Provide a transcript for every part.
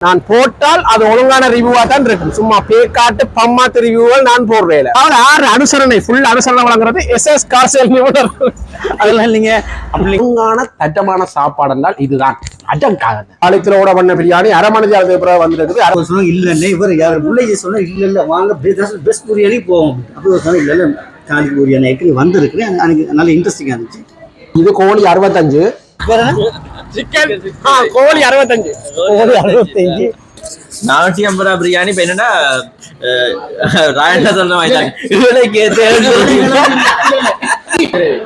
நான் போட்டால் அது ஒழுங்கான ரிவ்யூவா தான் இருக்கும். சும்மா பேக்காட்டு பம்மாத்து ரிவ்யூவல் நான் போடுறேன் அதாவது ஆறு அனுசரணை ஃபுல் அனுசரணை வழங்குறது எஸ் எஸ் கார்சேல் நிபுணர் அதெல்லாம் இல்லைங்க. அப்படி. ஒழுங்கான தட்டமான சாப்பாடு என்றால் இதுதான். அடங்காக காலத்திலோட பண்ண பிரியாணி அரை மணி நேரத்துக்கு பிறகு வந்திருக்குது. இல்லைன்னு இவர் யார்? பிள்ளைங்க சொன்னா இல்ல இல்ல வாங்க பெஸ்ட் பிரியாணி போவோம். அப்படி ஒரு சொன்னாங்க இல்ல இல்ல காலி பிரியாணி ஏற்கனவே வந்திருக்கு எனக்கு நல்ல இன்ட்ரெஸ்டிங்காக இருந்துச்சு. இது கோழி அறுபத்தஞ்சு? சிக்கன் கோழி அறுபத்தஞ்சு ஒரு அறுபத்தஞ்சு நானூற்றி ஐம்பது ரூபா பிரியாணி இப்ப என்னன்னா தான். இதுல கேட்டு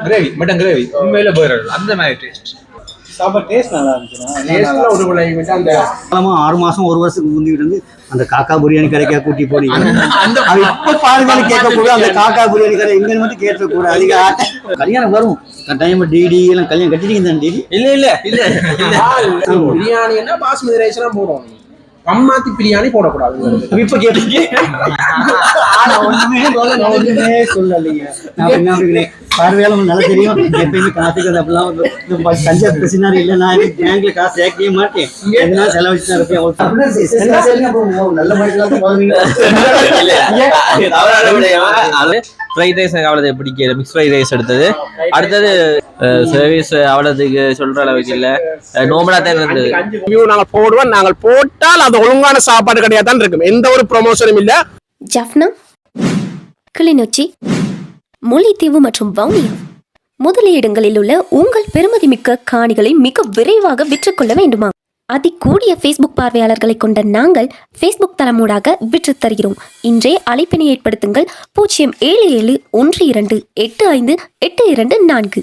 கிரேவி மட்டன் கிரேவி உண்மையில போயிடுறது அந்த மாதிரி டேஸ்ட் சாப்பாடு டேஸ்ட் நல்லா இருந்துச்சுன்னா டேஸ்ட்ல ஒரு விலை விட்டு அந்த காலமா ஆறு மாசம் ஒரு வருஷத்துக்கு முந்திட்டு இருந்து அந்த காக்கா பிரியாணி கடைக்கா கூட்டி போனீங்க. அந்த- அது இப்ப பாருங்க கேட்க கூட அந்த காக்கா பிரியாணி கடை எங்க மட்டும் கேட்க கூட அதிக ஆட்ட- கல்யாணம் வரும். கட்டாயமா டிடி எல்லாம் கல்யாணம் கட்டிட்டீங்க டிடி இல்ல இல்ல இல்ல இல்ல. பிரியாணி என்ன பாஸ்மதி ரைஸ் எல்லாம் போடுவோம் பம்மாத்தி பிரியாணி போடக்கூடாது. இப்ப கேட்டீங்க? ஆனா ஒண்ணுமே சொல்லல, ஒண்ணுமே சொல்லலைங்க. நான் என்ன அப்படிங்கிறேன் பார்வையால உங்களுக்கு நல்லா தெரியும். எப்பயுமே காசுக்கு அப்படிலாம் பிரச்சனை இல்லை. நான் பேங்க்ல காசு சேர்க்கவே மாட்டேன். எதுனா செலவழிச்சு இருப்பேன். நல்ல அது ஃப்ரைட் ரைஸ் எனக்கு அவ்வளவு பிடிக்கல. மிக்ஸ் ஃப்ரைட் ரைஸ் எடுத்தது. அடுத்தது சர்வீஸ் அவ்வளவுக்கு சொல்ற அளவுக்கு இல்ல. நோமலா தான் இருந்தது. ரிவ்யூ நாங்க போடுவோம். நாங்கள் போட்டால் அது ஒழுங்கான சாப்பாடு கிடையாது தான் இருக்கும். எந்த ஒரு ப்ரொமோஷனும் இல்ல. ஜஃப்னா கிளிநொச்சி முல்லைத்தீவு மற்றும் வவுனியா. முதலிடங்களில் உள்ள உங்கள் பெருமதிமிக்க காணிகளை மிக விரைவாக விற்றுக்கொள்ள வேண்டுமா? அதிகூடிய ஃபேஸ்புக் பார்வையாளர்களை கொண்ட நாங்கள் ஃபேஸ்புக் தளமூடாக விற்று தருகிறோம். இன்றே அழைப்பினை ஏற்படுத்துங்கள். பூஜ்ஜியம் ஏழு ஏழு ஒன்று இரண்டு எட்டு ஐந்து எட்டு இரண்டு நான்கு.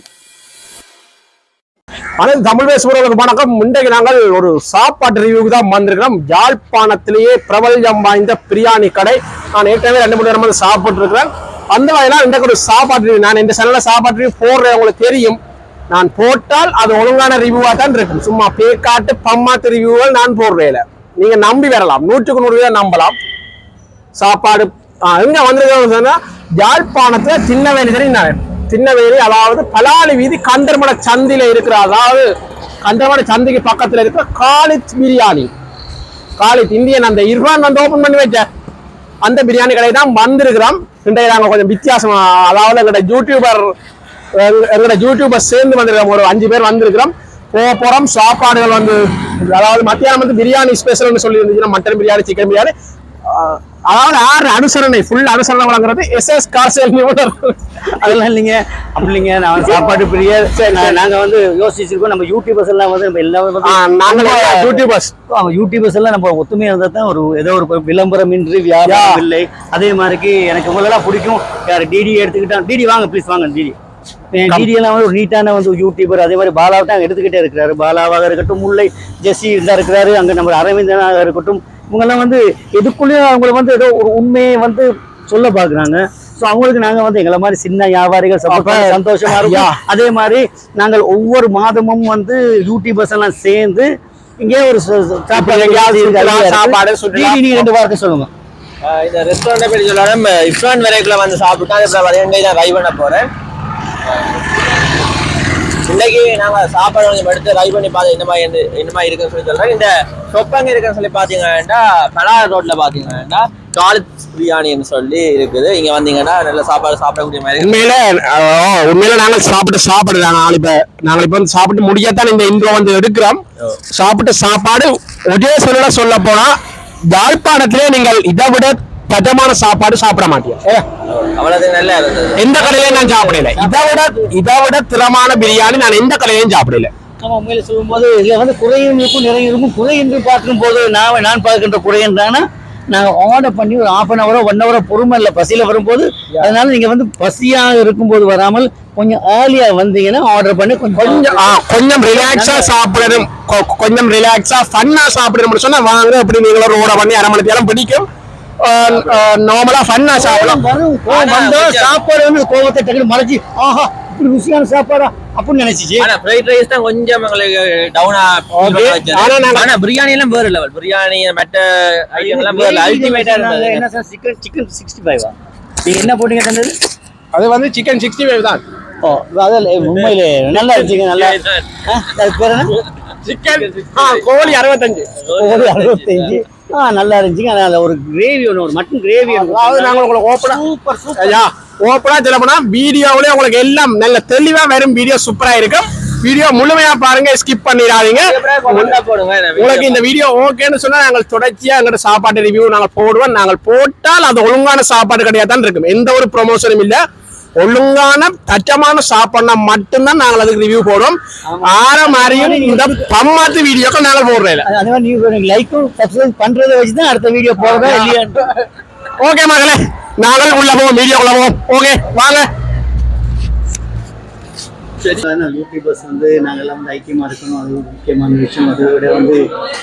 ஆனால் தமிழ் பேசுபவர்களுக்கு வணக்கம். இன்றைக்கு நாங்கள் ஒரு சாப்பாட்டு ரிவ்யூக்கு தான் வந்திருக்கிறோம். யாழ்ப்பாணத்திலேயே பிரபல்யம் வாய்ந்த பிரியாணி கடை. நான் ஏற்கனவே ரெண்டு மூணு நேரம் வந்து சாப்பிட்டு இருக்கிறேன் அந்த வகையில் இன்றைக்கு ஒரு சாப்பாட்டு நான் இந்த சேனலில் சாப்பாட்டு ரிவ்யூ போடுறேன். உங்களுக்கு தெரியும். நான் போட்டால் அது ஒழுங்கான ரிவ்யூவா தான் இருக்கும். சும்மா பேக்காட்டு பம்மாத்து ரிவ்யூவல் நான் போடுறேன் நீங்க நம்பி வரலாம். நூற்றுக்கு நூறு பேர் நம்பலாம். சாப்பாடு ஆ, எங்க வந்திருக்கோம் சொன்னா யாழ்ப்பாணத்துல சின்னவேலி சின்ன சின்னவேலி அதாவது பலாலி வீதி கந்தர்மட சந்தில இருக்கிற அதாவது கந்தர்மட சந்திக்கு பக்கத்துல இருக்கிற காலித் பிரியாணி. காலித் இந்தியன் அந்த இர்ஃபான் வந்து ஓபன் பண்ணி வச்ச அந்த பிரியாணி கடை தான் வந்திருக்கிறோம். இன்றைய நாங்கள் கொஞ்சம் வித்தியாசமா அதாவது எங்களோட யூடியூபர் எங்களோட யூடியூபர் சேர்ந்து வந்திருக்கிறோம். ஒரு அஞ்சு பேர் வந்திருக்கிறோம். போக போறோம். சாப்பாடுகள் வந்து அதாவது மத்தியானம் வந்து பிரியாணி ஸ்பெஷல்னு சொல்லி இருந்துச்சுன்னா மட்டன் பிரியாணி சிக்கன் பிரியாணி. அதாவது ஆறு அனுசரணை? ஃபுல் அனுசரணை வழங்குறது எஸ் எஸ் கார்சேல் நிபுணர் அதெல்லாம் இல்லைங்க. அப்படி இல்லைங்க. நான் சாப்பாடு பிரியர் நாங்க வந்து யோசிச்சிருக்கோம். நம்ம யூடியூபர்ஸ் எல்லாம் வந்து நம்ம எல்லாமே நாங்களே யூடியூபர்ஸ் அவங்க யூடியூபர்ஸ் எல்லாம் நம்ம ஒத்துமையா இருந்தா தான் ஒரு ஏதோ ஒரு விளம்பரம் இன்றி வியாபாரம் இல்லை. அதே மாதிரிக்கு எனக்கு உங்களெல்லாம் பிடிக்கும். யார்? டிடி எடுத்துக்கிட்டா டிடி வாங்க ப்ளீஸ் வாங்க டிடி டிடி எல்லாம் வந்து ஒரு நீட்டான வந்து யூடியூபர் அதே மாதிரி பாலாவட்டம் எடுத்துக்கிட்டே இருக்கிறாரு. பாலாவாக இருக்கட்டும் முல்லை ஜெஸ்ஸி இருந்தா இருக்கிறாரு. அங்க நம்ம அரவிந்தனாக இருக்கட்டும் இவங்கெல்லாம் வந்து எதுக்குள்ளேயும் அவங்களை வந்து ஏதோ ஒரு உண்மையை வந்து சொல்ல பாக்குறாங்க ஸோ அவங்களுக்கு நாங்க வந்து எங்களை மாதிரி சின்ன வியாபாரிகள் சந்தோஷமா இருக்கும். அதே மாதிரி நாங்கள் ஒவ்வொரு மாதமும் வந்து யூடியூபர்ஸ் எல்லாம் சேர்ந்து இங்கே ஒரு சாப்பாடு ரெண்டு வார்த்தை சொல்லுங்க. இந்த ரெஸ்டாரண்ட் பேர் சொல்லலாம் இஃப்ரான் வரைக்குள்ள வந்து சாப்பிட்டு அதுக்கப்புறம் வரையண்டை நான் ரை பண்ண போறேன். இன்னைக்கு நாங்க சாப்பாடு கொஞ்சம் எடுத்து ரை பண்ணி பார்த்து இந்த மாதிரி இருந்து- இந்த மாதிரி இருக்குன்னு சொல்லி சொல்றேன் இந்த சொப்பங்க இருக்குன்னு சொல்லி பாத்தீங்கன்னா பலா ரோட்ல பாத்தீங்கன்னா காலித் பிரியாணின்னு சொல்லி இருக்குது. இங்க வந்தீங்கன்னா நல்ல சாப்பாடு சாப்பிடக்கூடிய மாதிரி. உண்மையில உண்மையில நாங்கள் சாப்பிட்டு சாப்பாடு நாங்கள் இப்ப நாங்கள் இப்ப வந்து சாப்பிட்டு முடியத்தான் இந்த இன்ட்ரோ வந்து எடுக்கிறோம். சாப்பிட்ட சாப்பாடு ஒரே சொல்ல சொல்ல போனா யாழ்ப்பாணத்திலே நீங்கள் இதை விட தட்டமான சாப்பாடு சாப்பிட இருந்தது. எந்த கடையிலையும் நான் சாப்பிடல. இதை விட இதை விட திறமான பிரியாணி நான் எந்த கடையிலையும் சாப்பிடல. நம்ம உண்மையில சொல்லும்போது இதுல வந்து குறையும் இருக்கும் நிறைய இருக்கும் குறை என்று பார்க்கும் போது நான் நான் பார்க்கின்ற குறை என்றானா நாங்க ஆர்டர் பண்ணி ஒரு ஹாஃப் அன் ஹவரோ ஒன் ஹவரோ பொறுமை இல்லை. பசியில வரும்போது அதனால நீங்க வந்து பசியாக இருக்கும்போது வராமல் கொஞ்சம் ஏர்லியா வந்தீங்கன்னா ஆர்டர் பண்ணி கொஞ்சம் கொஞ்சம் ஆ, கொஞ்சம் ரிலாக்ஸா சாப்பிடணும். கொ- கொஞ்சம் ரிலாக்ஸா ஃபன்னா சாப்பிடணும்னு சொன்னா வாங்க அப்படி நீங்களும் ரோட பண்ணி அரை மணி நேரம் பிடிக்கும். நார்மலா ஃபன்னா சாப்பிடலாம். கோவம் வந்தா சாப்பாடு வந்து கோவத்தை டக்குனு மறைச்சி ஆஹா இப்படி ருசியான சாப்பாடா அப்படின்னு நினைச்சிச்சு. ஆனா ஃப்ரைட் ரைஸ் தான் கொஞ்சம் எங்களுக்கு டவுனா ஆனா பிரியாணி எல்லாம் வேற லெவல் பிரியாணி மற்ற ஐட்டம் எல்லாம் வேற அல்டிமேட்டா இருந்தது. என்ன சார் சிக்கன் சிக்கன் சிக்ஸ்டி ஃபைவா நீங்க என்ன போட்டீங்க தந்தது? அது வந்து சிக்கன் சிக்ஸ்டி ஃபைவ் தான். ஓ அதில் உண்மையிலே நல்லா இருந்துச்சுங்க நல்லா அது பேர் என்ன? சிக்கன் கோழி அறுபத்தஞ்சு. ஒரு அறுபத்தஞ்சு. ஆ நல்லா இருந்துச்சுங்க. அதில் ஒரு கிரேவி ஒன்று ஒரு மட்டன் கிரேவி அதாவது நாங்கள் உங்களுக்கு ஓப்பனா சூப்பர் சூப்பர் ஐயா ஓப்பனா சொல்ல போனா வீடியோவிலே உங்களுக்கு எல்லாம் நல்ல தெளிவா வரும் வீடியோ சூப்பரா இருக்கும். வீடியோ முழுமையா பாருங்க ஸ்கிப் பண்ணிடாதீங்க. உங்களுக்கு இந்த வீடியோ ஓகேன்னு சொன்னா நாங்கள் தொடர்ச்சியா எங்களோட சாப்பாட்டு ரிவ்யூ நாங்கள் போடுவோம். நாங்கள் போட்டால் அது ஒழுங்கான சாப்பாடு கிடையாது தான் இருக்கும். எந்த ஒரு ப்ரொமோஷனும் இல்ல. ஒழுங்கான தச்சமான சாப்பாடுனா மட்டும்தான் நாங்கள் அதுக்கு ரிவ்யூ போடுவோம் ஆற மாதிரியும் இந்த பம்மாத்து வீடியோக்கள் நாங்கள் போடுறோம் இல்ல. அது மாதிரி நீங்கள் லைக்கும் சப்ஸ்கிரைப் பண்ணுறதை வச்சு தான் அடுத்த வீடியோ போகிறதா இல்லையா ஓகே மகளே நாங்கள் உள்ள போவோம் வீடியோக்குள்ள போவோம். ஓகே வாங்க. யூடியூபர்ஸ் வந்து நாங்கெல்லாம் வந்து ஐக்கியமாக இருக்கணும். அது ஒரு முக்கியமான விஷயம். அதை விட வந்து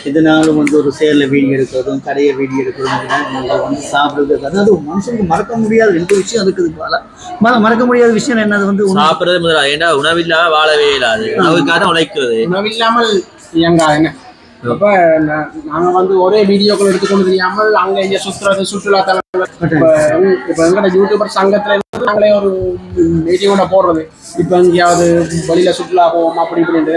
இதனாலும் வந்து ஒரு சேரில் வீடியோ எடுக்கிறதும் கடையை வீடியோ எடுக்கிறதும் நாங்கள் வந்து சாப்பிடுறது. அதாவது மனுஷனுக்கு மறக்க முடியாத ரெண்டு விஷயம் இருக்குது பல. மற மறக்க முடியாத விஷயம் என்னது வந்து. சாப்பிடுறது முதல்ல. ஏன்னா உணவில்லாம வாழவே இல்லாது உணவுக்காக உழைக்கிறது. உணவில்லாமல் இயங்கா என்ன? அப்ப நாங்க வந்து ஒரே வீடியோக்கள் எடுத்துக்கொண்டு தெரியாமல் அங்க இங்க சுற்றுறது சுற்றுலா தலங்கள் இப்ப எங்க- இப்ப எங்கட யூடியூபர் சங்கத்துல நாங்களே ஒரு ஒண்ணு போடுறது. இப்ப எங்கேயாவது வெளியில சுற்றுலா போவோம் அப்படி இப்படின்ட்டு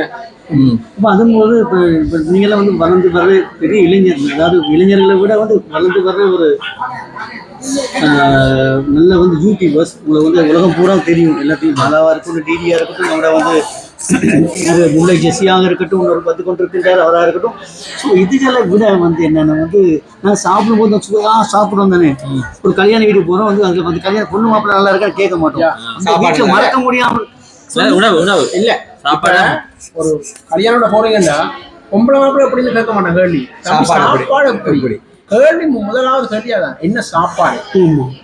அப்போ அதும்போது இப்போ இப்போ நீங்களாம் வந்து வளர்ந்து வர்ற பெரிய இளைஞர் அதாவது இளைஞர்களை விட வந்து வளர்ந்து வர்ற ஒரு ஆஹ், நல்ல வந்து யூடியூபர்ஸ் உங்களை வந்து உலகம் பூரா தெரியும். எல்லாத்தையும் பாலாவாக இருக்கட்டும் டிடியாக இருக்கட்டும் நம்மளோட வந்து யாரு முல்லை ஜெஸ்ஸியாக இருக்கட்டும் இன்னொரு பத்து கொண்டு இருக்கின்றார் அவராக இருக்கட்டும். ஸோ இதுகளை விட வந்து என்னென்ன வந்து நான் சாப்பிடும்போது சுவையாக சாப்பிடுவோம் தானே. ஒரு கல்யாண வீட்டுக்கு போகிறோம் வந்து அதில் வந்து கல்யாணம் பொண்ணு மாப்பிள்ளை நல்லா இருக்கா கேட்க மாட்டோம். அந்த வீட்டில் மறக்க முடியாமல் உணவு உணவு. இல்ல. சாப்பாடு ஒரு கல்யாணம் போறீங்கன்னா பொம்பளை மாப்பிள்ளை எப்படின்னு கேட்க மாட்டேன் கேள்வி. சாப்பாடு எப்படி கேள்வி முதலாவது கேள்வியாதான் என்ன சாப்பாடு?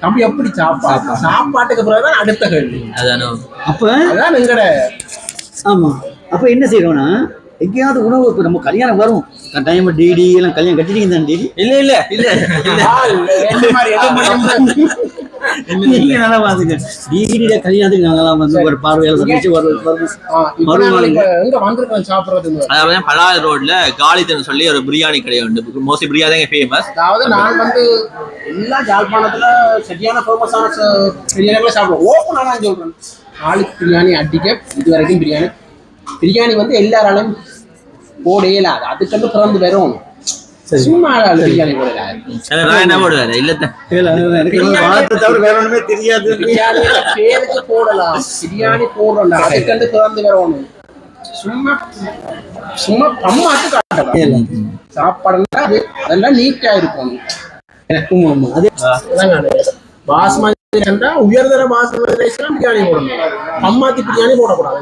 தம்பி எப்படி சாப்பாடு? சாப்பாட்டுக்கு பிறகுதான் அடுத்த கேள்வி. அதானோ. அப்போ அதான் எங்கட ஆமா. அப்ப என்ன செய்யறோம்னா எங்கேயாவது உணவு இப்போ நம்ம கல்யாணம் வரும். கட்டாயமா டிடி எல்லாம் கல்யாணம் கட்டிட்டீங்க தான் டிடி இல்ல இல்ல. இல்ல. நீங்க நல்லா பாத்துங்க டிடியில கல்யாணத்துக்கு வந்து ஒரு பார்வையாளர் சந்திச்சு ஒரு அதாவது பலாறு ரோட்ல காலித்தன் சொல்லி ஒரு பிரியாணி கடை உண்டு. மோஸ்ட்லி பிரியாணி தான் ஃபேமஸ் அதாவது நான் வந்து எல்லா ஜாழ்ப்பாணத்துல சரியான ஃபேமஸான பிரியாணிகளை சாப்பிடுவோம். ஓப்பனா நான் சொல்றேன். ஆளுக்கு பிரியாணி அடிக்க இது வரைக்கும் பிரியாணி. பிரியாணி வந்து எல்லாராலும் போட இயலாது அதுக்கெல்லாம் பிறந்து வரும். சும்மா பிரியாணி அது போடலாம். பிரியாணி போடலாம் அதுக்கண்டு பிறந்து வரணும் சும்மா சும்மா பம்மாட்டு காட்டலாம். சாப்பாடுன்னா அது அதெல்லாம் நீட்டா இருக்கும். அது அதாங்க பாஸ்மதி என்றா உயர்தர பாஸ்மதி ரைஸ் பிரியாணி போடணும். அம்மாத்தி பிரியாணி போடக்கூடாது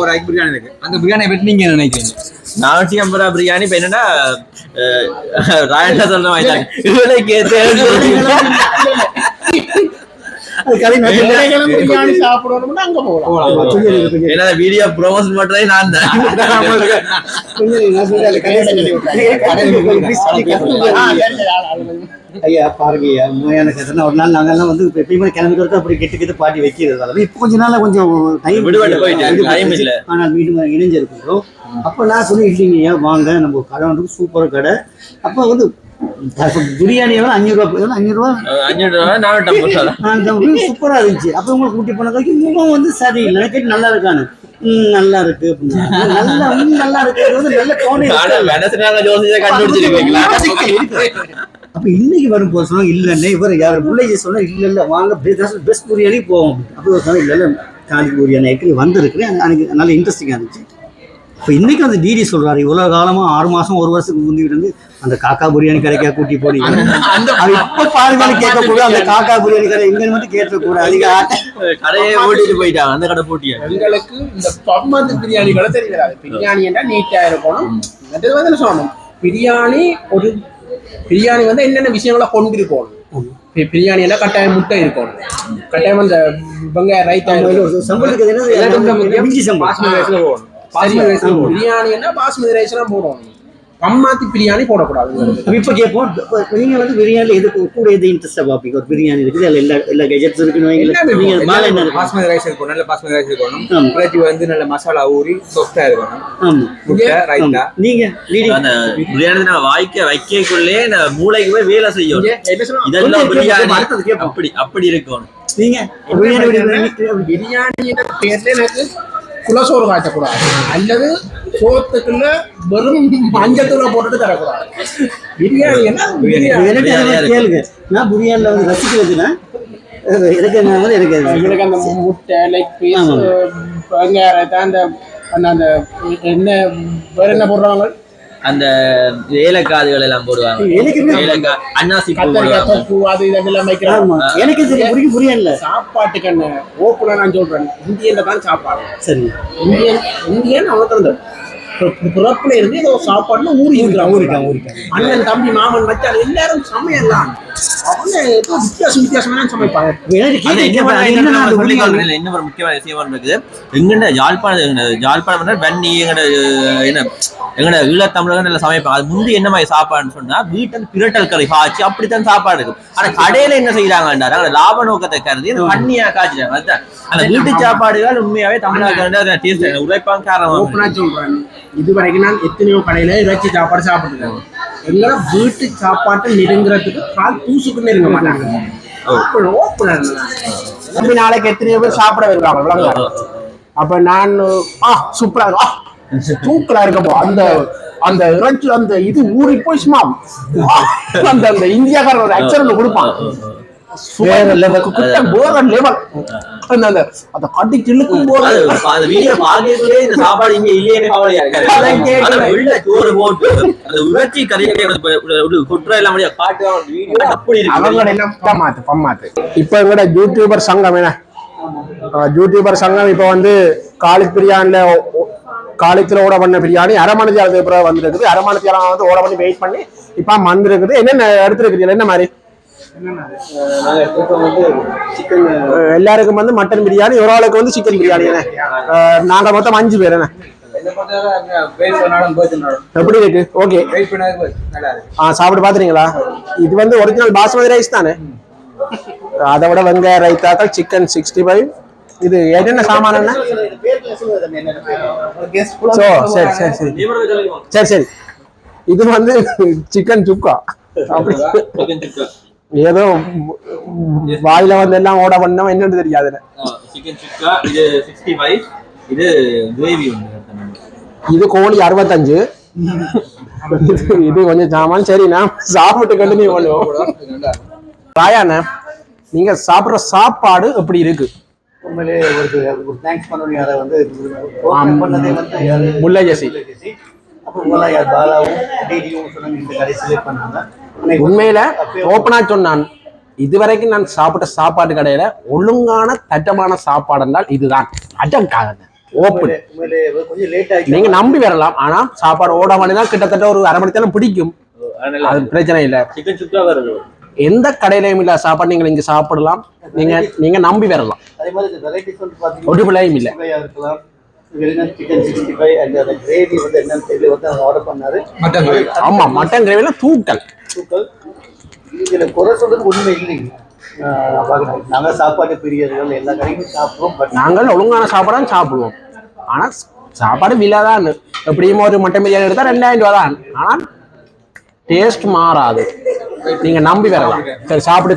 ரூபாய்க்கு பிரியாணி இருக்கு. அந்த பிரியாணியை பற்றி நீங்க நினைக்கிறீங்க? நானூற்றி ஐம்பது ரூபா பிரியாணி இப்ப என்னன்னா அஹ், ராயண்ணா சொல்ற பிரியாணி சாப்பிடணும்னா அங்க போகலாம். ஏன்னா வீடியோ ப்ரொமோஷன் பண்றதே நான் தான். ஐயா பாருங்க ஐயா. உண்மையான கதை ஒரு நாள் நாங்கெல்லாம் வந்து எப்பயுமே கிளம்பி வரது அப்படி கெட்டு கெட்டு பாட்டி வைக்கிறது இப்போ கொஞ்ச நாள்ல கொஞ்சம் டைம் விடுபட்டு. ஆனால் மீண்டும் இணைஞ்சிருக்கிறோம். அப்போ நான் சொன்னேன் இல்லைங்க ஐயா வாங்க நம்ம கடை வந்து சூப்பர் கடை. அப்போ வந்து பிரியாணி எல்லாம் அஞ்சூறு ரூபா அஞ்சூறு ரூபா அஞ்சூறு ரூபா நானூற்றி ஐம்பது ரூபா தான். அந்த சூப்பரா இருந்துச்சு. அப்ப உங்களுக்கு கூட்டி போன கழிச்சு முகம் வந்து சரியில்லை. கேட்டு நல்லா இருக்கானு நல்லா இருக்கு. நல்லா நல்லா இருக்கு வந்து நல்ல தோணி அப்ப இன்னைக்கு வரும்போது சொன்னாங்க இல்லைண்ணே இவர் யார்? பிள்ளைங்க சொன்னா இல்ல இல்ல வாங்க பெஸ்ட் பிரியாணி போவோம். அப்போ ஒரு சொன்னாங்க இல்ல இல்ல காலி பிரியாணி ஆக்சுவலி வந்திருக்கிறேன் அன்னைக்கு நல்ல இன்ட்ரெஸ்டிங்காக இருந்துச்சு. இப்போ இன்னைக்கு அந்த டிடி சொல்றாரு இவ்வளவு காலமா ஆறு மாசம் ஒரு வருஷத்துக்கு முந்தி இருந்து அந்த காக்கா பிரியாணி கடைக்கா கூட்டி போனீங்க. அது இப்ப பாருங்க கேட்க கூட அந்த காக்கா பிரியாணி கடை எங்க மட்டும் கேட்ட கூட அதிக கடையே ஓட்டிட்டு போயிட்டாங்க அந்த கடை போட்டியா? எங்களுக்கு இந்த பம்மத்து பிரியாணி கூட தெரியாது. பிரியாணி என்றா நீட்டா இருக்கணும். வந்து என்ன சொல்லணும்? பிரியாணி ஒரு பிரியாணி வந்து என்னென்ன விஷயங்களை கொண்டிருக்கணும் பிரியாணி என்ன கட்டாயம் முட்டை இருக்கணும். கட்டாயம் அந்த வெங்காய ரைத்தா. சம்பளத்துக்கு பாஸ்மதி ரைஸ்ல போடணும். பாஸ்மதி ரைஸ்ல பிரியாணி என்ன பாஸ்மதி ரைஸ் எல்லாம் போடணும். பம்மாத்தி பிரியாணி போடக்கூடாது இப்ப கேட்போம் நீங்க வந்து பிரியாணில எது கூட எது இன்ட்ரெஸ்டா பாப்பீங்க? ஒரு பிரியாணி இருக்குது அதுல எல்லா எல்லா கெஜெட்ஸ் நீங்க மேல என்ன இருக்கு? பாஸ்மதி ரைஸ் இருக்கணும் நல்ல பாஸ்மதி ரைஸ் இருக்கணும். பிறகு வந்து நல்ல மசாலா ஊறி சாஃப்டா இருக்கணும். ஆமா. முட்டை ரைத்தா. நீங்க பிரியாணி நான் வாய்க்க வைக்கக்குள்ளே நான் மூளைக்கு போய் வேலை செய்யும் இதெல்லாம் பிரியாணி. அப்படி அப்படி இருக்கும் நீங்க பிரியாணி பிரியாணி பிரியாணி பேர்ல எனக்கு குலசோறு காய்ச்சக்கூடாது. அல்லது சோத்துக்குள்ள வெறும் மஞ்சள் தூளை போட்டுட்டு தரக்கூடாது. பிரியாணி என்ன? பிரியாணி. எனக்கு அதை மாதிரி கேளுங்க. நான் பிரியாணில வந்து ரசிக்கிறதுனா அஹ் எனக்கு என்ன வந்து எனக்கு எங்களுக்கு அந்த முட்டை லெக் பீஸ் அந்த அந்த என்ன வேற என்ன போடுறாங்க? அந்த ஏலக்காதுகள் எல்லாம் போடுவாங்க ஏலக்காய் அன்னாசி பூ அது இதெல்லாம் வைக்கிறாங்க. எனக்கு சரி பிரியாணில சாப்பாட்டுக்கு என்ன ஓப்பனா நான் சொல்றேன். இந்தியன்ல தான் சாப்பாடு. சரி. இந்தியன் இந்தியன் அவனுக்கு பிறப்புல இருந்து ஏதோ சாப்பாடுல ஊறி இருக்கிறான். ஊறிட்டான் ஊறிட்டான். அண்ணன் தம்பி மாமன் மச்சான் எல்லாரும் சமையல்லாம். அவங்க ஏதோ வித்தியாசம் வித்தியாசமான சமைப்பாங்க என்ன ஒரு முக்கியமான விஷயம் இருக்குது எங்கட யாழ்ப்பாணம் யாழ்ப்பாணம் என்ன வன்னி எங்கட என்ன எங்கட ஈழத்தமிழக நல்ல சமைப்பாங்க. அது முந்தி என்ன மாதிரி சாப்பாடுன்னு சொன்னா வீட்டில் பிரட்டல் கறி காய்ச்சி அப்படித்தான் சாப்பாடு இருக்கும். ஆனா கடையில என்ன செய்யறாங்கன்றா அங்க லாப நோக்கத்தை கருதி பண்ணியா காய்ச்சிட்டாங்க அதுதான் அந்த வீட்டு சாப்பாடுகள் உண்மையாவே டேஸ்ட் உழைப்பாங்க காரணம். இது வரைக்கும் நான் எத்தனையோ கடையில இறைச்சி சாப்பாடு சாப்பிட்டுருக்கேன். எல்லாம் வீட்டு சாப்பாட்டை நெருங்குறதுக்கு கால் தூசுக்கு நெருங்க மாட்டாங்க. தம்பி நாளைக்கு எத்தனையோ பேர் சாப்பிட வருவாங்க அப்ப நான் ஆ சூப்பரா இருக்கும் தூக்கலா இருக்கப்போ. அந்த அந்த இறைச்சி அந்த இது ஊறி போய் சும்மா அந்த அந்த இந்தியாக்காரன் ஒரு அக்சரண்ட் கொடுப்பான். வேற லெவல் கிட்ட போற லெவல் அந்த அந்த அந்த கட்டி கிள்ளுக்கும் போது அது அந்த வீடியோ பார்க்கறதுலே இந்த சாப்பாடு இங்க இல்லையே கவலையா இருக்கு. கேட்கல. அந்த உள்ள சோறு போட்டு அந்த உணர்ச்சி கரையை குற்ற எல்லாம் முடியாது காட்டு வீடியோ அப்படி அவங்களோட இருக்கு எல்லாம் பம்மாத்து பம்மாத்து இப்போ எங்கட யூடியூபர் சங்கம் என்ன? யூடியூபர் சங்கம் இப்போ வந்து காலித் பிரியாணில காலித்துல ஓட பண்ண பிரியாணி அரை மணி நேரத்துக்கு அப்புறம் வந்துருக்குது. அரை மணி நேரம் வந்து ஓட பண்ணி வெயிட் பண்ணி இப்போ வந்திருக்குது என்னென்ன எடுத்துருக்குறீங்க என்ன மாதிரி? எல்லாருக்கும் வந்து மட்டன் பிரியாணி ஒரு ஆளுக்கு வந்து சிக்கன் பிரியாணி நாங்க மொத்தம் அஞ்சு பேர் என்ன எப்படி இருக்கு ஓகே ஆ சாப்பிட்டு பாத்துறீங்களா இது வந்து ஒரிஜினல் பாஸ்மதி ரைஸ் தானே? அதை விட வெங்காய ரைத்தாக்கள் சிக்கன் சிக்ஸ்டி ஃபைவ் இது என்னென்ன சாமான சரி சரி சரி. சரி சரி. இது வந்து சிக்கன் சுக்கா. அப்படி ஏதோ வாயில வந்து எல்லாம் ஓட பண்ணோம் என்னன்னு தெரியாது சிக்கன் சுக்கா இது சிக்ஸ்டி ஃபைவ் இது கிரேவி இது கோழி அறுபத்தஞ்சு இது கொஞ்சம் சாமான் சரி நான் சாப்பிட்டு கண்டினியூ பண்ணுவோம் ராயாண்ணே நீங்க சாப்பிடுற சாப்பாடு எப்படி இருக்கு உண்மையிலே ஒரு தேங்க்ஸ் பண்ணணும் அதை வந்து? முல்லை ஜெசி. அப்புறம் உங்களா யார் பாலாவும் டிடியும் சொன்னாங்க இந்த கடை செலக்ட் பண்ணாங்க. அன்னைக்கு உண்மையில ஓப்பனா சொன்னான். இதுவரைக்கும் நான் சாப்பிட்ட சாப்பாடு கடையில ஒழுங்கான தட்டமான சாப்பாடு என்றால் இதுதான். ஓப்பன் ஆகி நீங்க நம்பி வரலாம். ஆனா சாப்பாடு ஓட மணி தான் கிட்டத்தட்ட ஒரு அரை மணி நேரம் பிடிக்கும். அது பிரச்சனை இல்ல. சிக்கன் சுக்கா வருது. எந்த கடையிலையும் இல்ல சாப்பாடு. நீங்க இங்க சாப்பிடலாம். நீங்க நீங்க நம்பி வரலாம். அதே மாதிரி இந்த வெரைட்டிஸ் வந்து பாத்தீங்கன்னா ஒரு பிள்ளையும் இல்ல இருக்கலாம் சிக்கன் சிக்ஸ்டி ஃபைவ் அண்ட் அந்த கிரேவி வந்து என்னன்னு தெரியல வந்து அவங்க ஆர்டர் பண்ணாரு. மட்டன் கிரேவி ஆமா மட்டன் கிரேவில தூக்கல். தூக்கல். இதுல குறை சொல்றது உண்மை இல்லைங்க. ஆஹ் பார்க்கணும். நாங்க சாப்பாடு பிரியர்கள் எல்லா கடைக்கும் சாப்பிடுவோம் பட் நாங்கள் ஒழுங்கான சாப்பாடு தான் சாப்பிடுவோம். ஆனா சாப்பாடு விலை தான் எப்படியும் ஒரு மட்டன் பிரியாணி எடுத்தா ரெண்டாயிரம் ரூபா தான். ஆனால் டேஸ்ட் மாறாது. நீங்க நம்பி வரலாம். சரி சாப்பிட்டு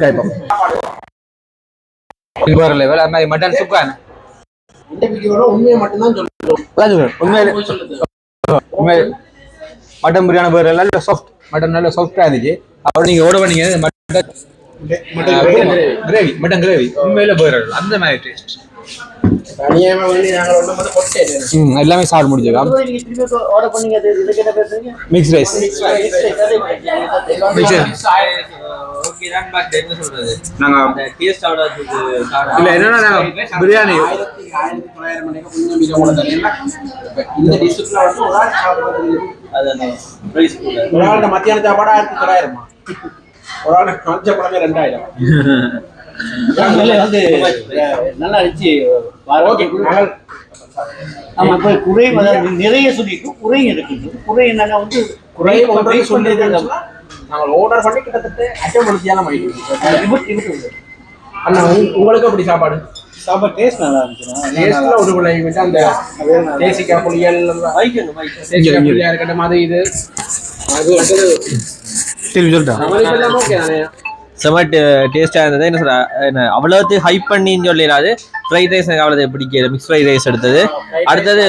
வேற லெவல் அது மாதிரி மட்டன் சுக்கா வீடியோல உண்மையை மட்டும்தான் சொல்லுவோம் உண்மையிலே உண்மையிலே மட்டன் பிரியாணி வேற நல்ல சாஃப்ட் மட்டன் நல்ல சாஃப்டா இருந்துச்சு அப்புறம் நீங்க ஓட பண்ணீங்க மட்டன் கிரேவி மட்டன் கிரேவி உண்மையில வேற level. அந்த மாதிரி டேஸ்ட் நாங்கள் எல்லாமே சாப்பிட பேசுறீங்க மிக்ஸ் ரைஸ் நாங்க இல்ல என்னன்னா பிரியாணி ஆயிரத்தி ஆயிரத்தி தொள்ளாயிரம் மணிக்கு கொஞ்சம் மீதம் கூட தரீங்களா? இந்த டிஸ்ட்ரிக்ட்ல வந்து ஒரு ஆள் சாப்பிடுறது ஒரு ஆள்கிட்ட மத்தியான சாப்பாடு ஆயிரத்தி தொள்ளாயிரமா ஒரு ஆள் காஞ்ச பழங்க ரெண்டாயிரம் வந்து நல்லா இருந்துச்சு ஆமா இப்ப குறை நிறைய சொல்லிட்டு குறை இருக்குது குறை என்னன்னா வந்து குறையும் ஒன்றை சொல்லியிருக்கோம் நாங்கள் ஆர்டர் பண்ணி கிட்டத்தட்ட முடிச்சியாலும் ஆயிடுச்சு உங்களுக்கு எப்படி சாப்பாடு சாப்பாடு டேஸ்ட் நல்லா இருந்துச்சுண்ணா. டேஸ்ட்ல ஒரு விலை விட்டு அந்த தேசிக்காய் புளியல் தேசிக்காய் புளியா இருக்கட்டும் அது இது. அது வந்து திரும்பி சொல்லிட்டா நம்ம இப்ப எல்லாமே ஓகே தானே? செம டேஸ்டா இருந்தது. என்ன சொல்ற? என்ன அவ்வளவு ஹைப் பண்ணின்னு சொல்லிடாது ஃப்ரைட் ரைஸ் எனக்கு அவ்வளவு பிடிக்கல. மிக்ஸ் ஃப்ரைட் ரைஸ் எடுத்தது. அடுத்தது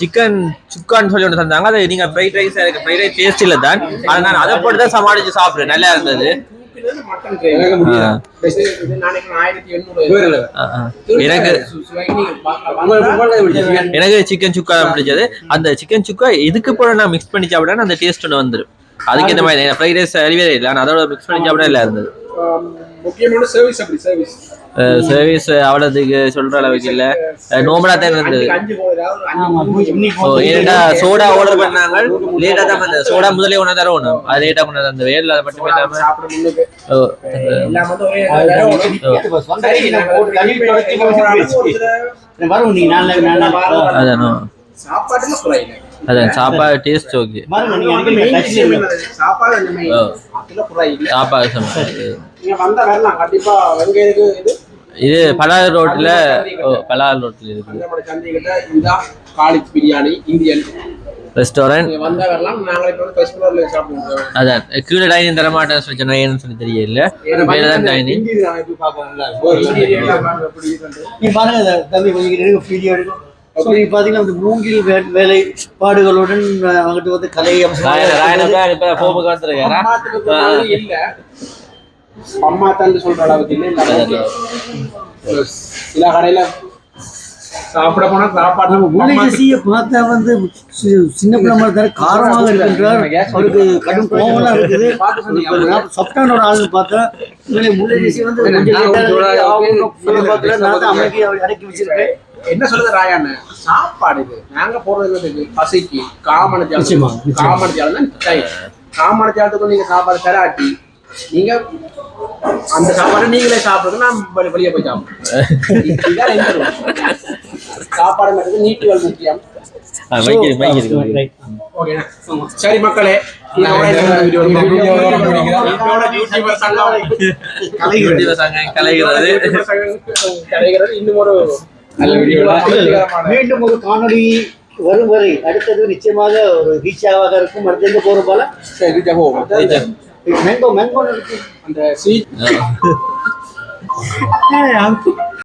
சிக்கன் சுக்கான்னு சொல்லி ஒன்று தந்தாங்க. அது நீங்க ஃப்ரைட் ரைஸ் எனக்கு ஃப்ரைட் ரைஸ் டேஸ்ட் இல்லை தான் ஆனால் நான் அதை போட்டு தான் சமாளிச்சு சாப்பிடுறேன். நல்லா இருந்தது. எனக்கு சிக்கன் சுக்கா தான் பிடிச்சது. அந்த சிக்கன் சுக்கா எதுக்கு போல நான் மிக்ஸ் பண்ணி சாப்பிட்டா அந்த டேஸ்ட் ஒன்று வந்துடும் அதுக்கு இந்த மாதிரி ஃப்ரைட் ரைஸ் அறிவே இல்லை. ஆனால் அதோட மிக்ஸ் பண்ணி சாப்பிட இல்லை இருந்தது. முக்கியமான சர்வீஸ் அப்படி சர்வீஸ் சர்வீஸ் அவ்வளோதுக்கு சொல்ற அளவுக்கு இல்லை. நோமலா தான் இருந்தது. ஏன்டா சோடா ஆர்டர் பண்ணாங்க? லேட்டா தான் வந்தது. சோடா முதலே ஒன்று தரணும் அது லேட்டா கொண்டு வந்து அந்த வேலை அது மட்டுமே இல்லாம. சாப்பிட முன்னுக்கு ஓ, எல்லாம் வந்து ஒரே வேலை. ஒண்ணு. சரி, நாங்க ஒரு வரும் நீங்க நாலு நாலு அதானோ அதான். சாப்பாடு டேஸ்ட் ஓகே. சாப்பாடு சாப்பாடு இது இது பலார் ரோட்ல ஓ பலார் ரோட்ல இருக்குது. காலிக் பிரியாணி இந்தியன். ரெஸ்டாரண்ட் அதான். கீழே டைனிங் தர மாட்டேன்னு சொல்லி சொன்னா ஏன்னு சொல்லி தெரியல. மேலே தான் டைனிங் ஸோ நீங்க பாத்தீங்கன்னா அந்த மூங்கில் வே- வேலைப்பாடுகளுடன் அஹ், அங்கிட்டு வந்து கலை இப்ப மாதிரி இல்ல. அம்மா தான் சொல்ற அளவுக்கு இல்ல சில கடையில சாப்பிட போனா சாப்பாடு முல்லைகசியை பார்த்தா வந்து சின்ன பிள்ளை மாதிரி தானே காரமாக இருக்கின்றார். அவருக்கு கடும் கோவம்லாம் இருக்குது. சப்டான ஒரு ஆள்னு பார்த்தா முல்லைகசி வந்து கொஞ்சம் லேட்டாக ஆகும். சொல்ல பார்க்கல. நான் தான் அமைதி அடக்கி வச்சிருக்கேன். என்ன சொல்லுது ராயாண்ண சாப்பாடு இது. நாங்க போறது பசிக்கு. காமன ஜாலம். காமன ஜாலம் காமன ஜாலத்துக்கு நீங்க சாப்பாடு தராட்டி நீங்க அந்த சாப்பாடு நீங்களே சாப்பிடுறது நான் வெளி- வெளியே போய் சாப்பிடுறேன். சாப்பாடு மட்டும் நீட்டுகள் முக்கியம். சரி மக்களே கலைகிறது. இன்னும் ஒரு நல்ல வீடியோ. மீண்டும் ஒரு காணொளி வரும் வரை. அடுத்தது நிச்சயமாக ஒரு ரீச்சாவாக இருக்கும். அடுத்து எங்க போற போல? சரி வீட்டை போவோம். மேங்கோ மேங்கோ இருக்கு. அந்த